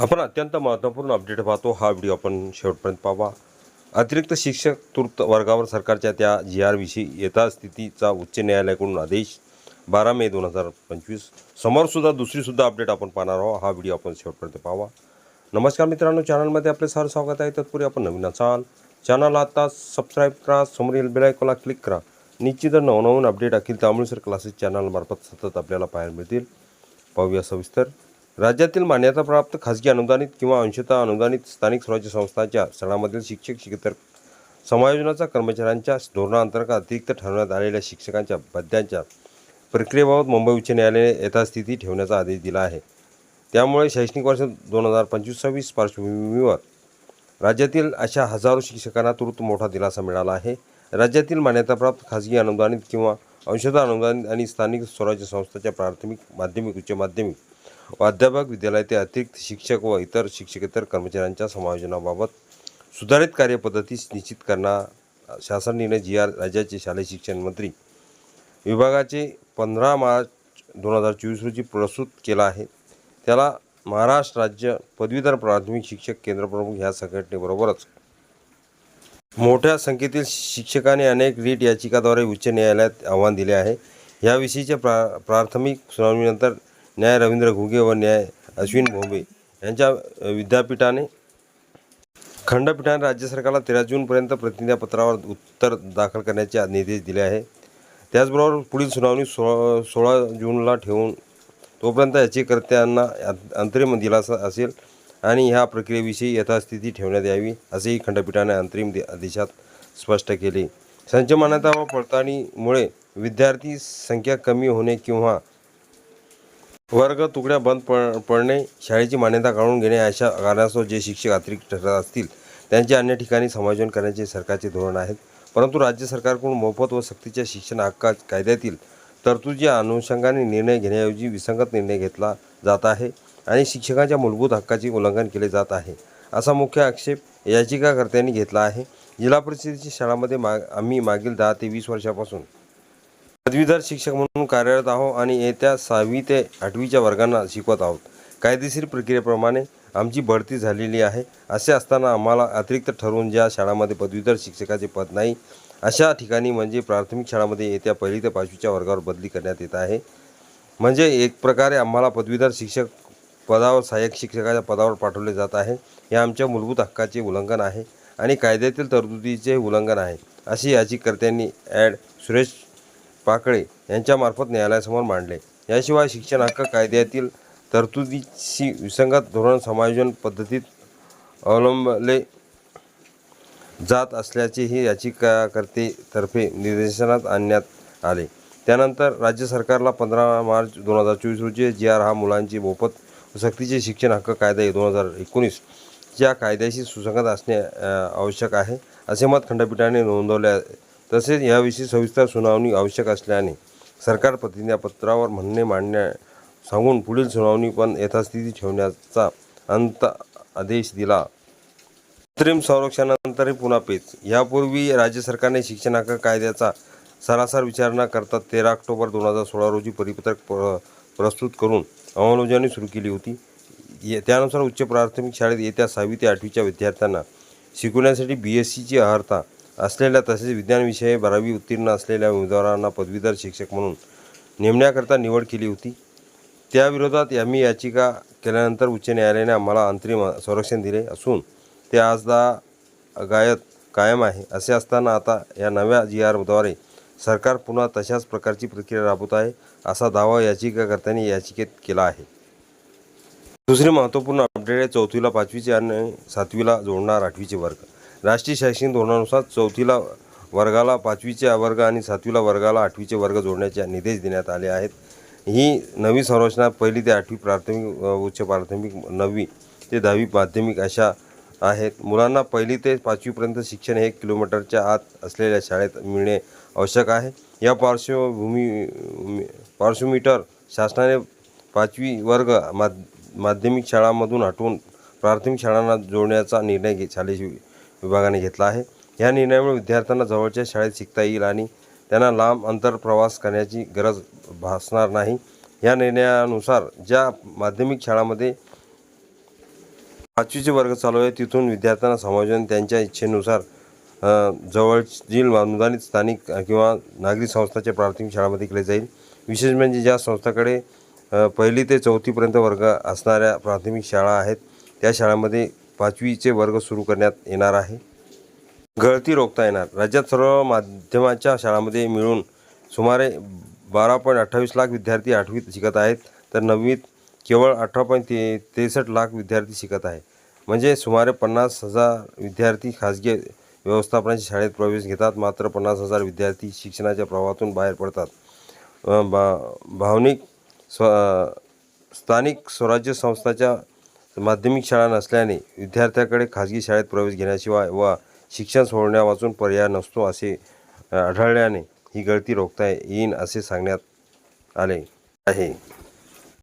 आपण अत्यंत महत्त्वपूर्ण अपडेट पाहतो. हा व्हिडिओ आपण शेवटपर्यंत पाहावा. अतिरिक्त शिक्षक तूर्त वर्गावर सरकारच्या त्या जी आरविषयी यथास्थितीचा उच्च न्यायालयाकडून आदेश. बारा मे दोन हजार पंचवीस. समोरसुद्धा दुसरीसुद्धा अपडेट आपण पाहणार आहोत. हा व्हिडिओ आपण शेवटपर्यंत पाहावा. नमस्कार मित्रांनो चॅनलमध्ये आपले सर स्वागत आहे. तत्पूर्वी आपण नवीन असाल चॅनल आता सबस्क्राईब करा समोरील बेल क्लिक करा. निश्चितच नवनवीन अपडेट अखिल तामिळसर क्लासेस चॅनलमार्फत सतत आपल्याला पाहायला मिळतील. पाहूया सविस्तर. राज्यातील मान्यताप्राप्त खाजगी अनुदानित किंवा अंशतः अनुदानित स्थानिक स्वराज्य संस्थांच्या सणामधील शिक्षक शिकेतर समायोजनाचा कर्मचाऱ्यांच्या धोरणाअंतर्गत अतिरिक्त ठरवण्यात आलेल्या शिक्षकांच्या भत्त्यांच्या प्रक्रियेबाबत मुंबई उच्च न्यायालयाने यथास्थिती ठेवण्याचा आदेश दिला आहे. त्यामुळे शैक्षणिक वर्ष दोन हजार पंचवीस सव्वीस पार्श्वभूमीवर राज्यातील अशा हजारो शिक्षकांना तुर्त मोठा दिलासा मिळाला आहे. राज्यातील मान्यताप्राप्त खाजगी अनुदानित किंवा अंशतः अनुदान आणि स्थानिक स्वराज्य संस्थेच्या प्राथमिक माध्यमिक उच्च माध्यमिक व अध्यापक विद्यालयातील अतिरिक्त शिक्षक व इतर शिक्षकेतर कर्मचाऱ्यांच्या समायोजनाबाबत सुधारित कार्यपद्धती निश्चित करणार शासन निर्णय जी आर राज्याचे शालेय शिक्षण मंत्री विभागाचे पंधरा मार्च दोन हजार चोवीस रोजी प्रस्तुत केला आहे. त्याला महाराष्ट्र राज्य पदवीधर प्राथमिक शिक्षक केंद्रप्रमुख ह्या संघटनेबरोबरच मोठ्या संख्येतील शिक्षकांनी अनेक रीट याचिकाद्वारे उच्च न्यायालयात आव्हान दिले आहे. याविषयीच्या प्रा प्राथमिक सुनावणीनंतर न्याय रवींद्र घुगे व न्याय अश्विन भोंबे यांच्या विद्यापीठाने खंडपीठाने राज्य सरकारला तेरा जूनपर्यंत प्रतिज्ञापत्रावर उत्तर दाखल करण्याचे निर्देश दिले आहे. त्याचबरोबर पुढील सुनावणी सोळा सोळा जूनला ठेवून तोपर्यंत याचिकर्त्यांना अंतरिम दिलासा असेल. आणि ह्या प्रक्रियेविषयी यथास्थिती ठेवण्यात यावी असेही खंडपीठाने अंतरिम आदेशात स्पष्ट केले. संचमानता व पडताळणीमुळे विद्यार्थी संख्या कमी होणे किंवा वर्ग तुकड्या बंद पड पडणे शाळेची मान्यता काढून घेणे अशा कारणास्तव जे शिक्षक अतिरिक्त ठरत असतील त्यांचे अन्य ठिकाणी समायोजन करण्याचे सरकारचे धोरण आहेत. परंतु राज्य सरकारकडून मोफत व सक्तीच्या शिक्षण हक्का कायद्यातील तरतुदीच्या अनुषंगाने निर्णय घेण्याऐवजी विसंगत निर्णय घेतला जात आहे. आणि शिक्षकांच्या मूलभूत हक्काचे उल्लंघन केले जात आहे. असा मुख्य आक्षेप याचिकाकर्त्यांनी घेतला आहे. जिल्हा परिषदेच्या शाळांमध्ये मा आम्ही मागील दहा ते वीस वर्षापासून पदवीधर शिक्षक म्हणून कार्यरत आहोत आणि येत्या सहावी ते आठवीच्या वर्गांना शिकवत आहोत. कायदेशीर प्रक्रियेप्रमाणे आमची बढती झालेली आहे. असे असताना आम्हाला अतिरिक्त ठरवून ज्या शाळांमध्ये पदवीधर शिक्षकाचे पद नाही अशा ठिकाणी म्हणजे प्राथमिक शाळांमध्ये येत्या पहिली ते पाचवीच्या वर्गावर बदली करण्यात येत आहे. म्हणजे एक प्रकारे आम्हाला पदवीधर शिक्षक पदावर सहाय्यक शिक्षकाच्या पदावर पाठवले जात आहे. हे आमच्या मूलभूत हक्काचे उल्लंघन आहे आणि कायद्यातील तरतुदीचे उल्लंघन आहे अशी याचिकर्त्यांनी ॲड सुरेश पाकळे यांच्यामार्फत न्यायालयासमोर मांडले. याशिवाय शिक्षण हक्क कायद्यातील तरतुदीशी विसंगत धोरण समायोजन पद्धतीत अवलंबले जात असल्याचेही याचिकाकर्तेतर्फे निर्देशनात आणण्यात आले. त्यानंतर राज्य सरकारला पंधरा मार्च दोन हजार चोवीस रोजी जी आर हा मुलांची मोफत सक्तीचे शिक्षण हक्क कायदा दोन हजार एकोणीस. या कायद्याशी सुसंगत असणे आवश्यक आहे. असे मत खंडपीठाने नोंदवले तसेच याविषयी सविस्तर सुनावणी आवश्यक असल्याने सरकार प्रतिज्ञापत्रावर म्हणणे मांडण्या सांगून पुढील सुनावणी पण यथास्थिती ठेवण्याचा अंत आदेश दिला. कृत्रिम संरक्षणानंतरही पुन्हा पेच. यापूर्वी राज्य सरकारने शिक्षण हक्क कायद्याचा सरासर विचारणा करता तेरा ऑक्टोबर दोन हजार सोळा रोजी परिपत्रक प्र प्रस्तुत करून अंमलबजावणी सुरू केली होती. ये- त्यानुसार उच्च प्राथमिक शाळेत येत्या सहावी ते आठवीच्या विद्यार्थ्यांना शिकवण्यासाठी बी एस सीची अर्हता असलेल्या तसेच विज्ञान विषय बारावी उत्तीर्ण असलेल्या उमेदवारांना पदवीधर शिक्षक म्हणून नेमण्याकरता निवड केली होती. त्याविरोधात आम्ही याचिका केल्यानंतर उच्च न्यायालयाने आम्हाला अंतरिम संरक्षण दिले असून ते आजदा गायत कायम आहे असे असताना आता या नव्या जी आरद्वारे सरकार पुन्हा तशाच प्रकारची प्रक्रिया राबवत आहे असा दावा याचिकाकर्त्यांनी याचिकेत केला आहे. दुसरी महत्त्वपूर्ण अपडेट आहे चौथीला पाचवीचे आणि सातवीला जोडणार आठवीचे वर्ग. राष्ट्रीय शैक्षणिक धोरणानुसार चौथीला वर्गाला पाचवीचे वर्ग आणि सातवीला वर्गाला आठवीचे वर्ग जोडण्याचे निर्देश देण्यात आले आहेत. ही नवी संरचना पहिली ते आठवी प्राथमिक उच्च प्राथमिक नववी ते दहावी माध्यमिक अशा आहेत मुलांना पहिली ते पाचवीपर्यंत शिक्षण हे किलोमीटरच्या आत असलेल्या शाळेत मिळणे आवश्यक आहे. या पार्श्वभूमी पार्श्वमीटर शासनाने पाचवी वर्ग मा माध्यमिक शाळांमधून हटवून प्राथमिक शाळांना जोडण्याचा निर्णय घे शालेय विभागाने घेतला आहे. या निर्णयामुळे विद्यार्थ्यांना जवळच्या शाळेत शिकता येईल आणि त्यांना लांब अंतर प्रवास करण्याची गरज भासणार नाही. या निर्णयानुसार ज्या माध्यमिक शाळांमध्ये पाचवीचे वर्ग चालू आहे. तिथून विद्यार्थ्यांना समायोजन त्यांच्या इच्छेनुसार जवळील जवळची अनुदानित स्थानिक किंवा नागरी संस्थाच्या प्राथमिक शाळामध्ये केले जाईल. विशेष म्हणजे ज्या संस्थाकडे पहिली ते चौथीपर्यंत वर्ग असणाऱ्या प्राथमिक शाळा आहेत त्या शाळांमध्ये पाचवीचे वर्ग सुरू करण्यात येणार आहे. गळती रोखता येणार. राज्यात सर्व माध्यमाच्या शाळांमध्ये मिळून सुमारे बारा पॉईंट अठ्ठावीस लाख विद्यार्थी आठवीत शिकत आहेत. तर नववीत केवळ अठरा पॉईंट ते त्रेसष्ट लाख विद्यार्थी शिकत आहे. म्हणजे सुमारे पन्नास हजार विद्यार्थी खाजगी व्यवस्थापनाच्या शाळेत प्रवेश घेतात. मात्र पन्नास हजार विद्यार्थी शिक्षणाच्या प्रवाहातून बाहेर पडतात. भा बा भावनिक स्व स्थानिक स्वराज्य संस्थाच्या माध्यमिक शाळा नसल्याने विद्यार्थ्याकडे खाजगी शाळेत प्रवेश घेण्याशिवाय व शिक्षण सोडण्यावाचून पर्याय नसतो असे आढळल्याने ही गळती रोखता येईन असे सांगण्यात आले आहे.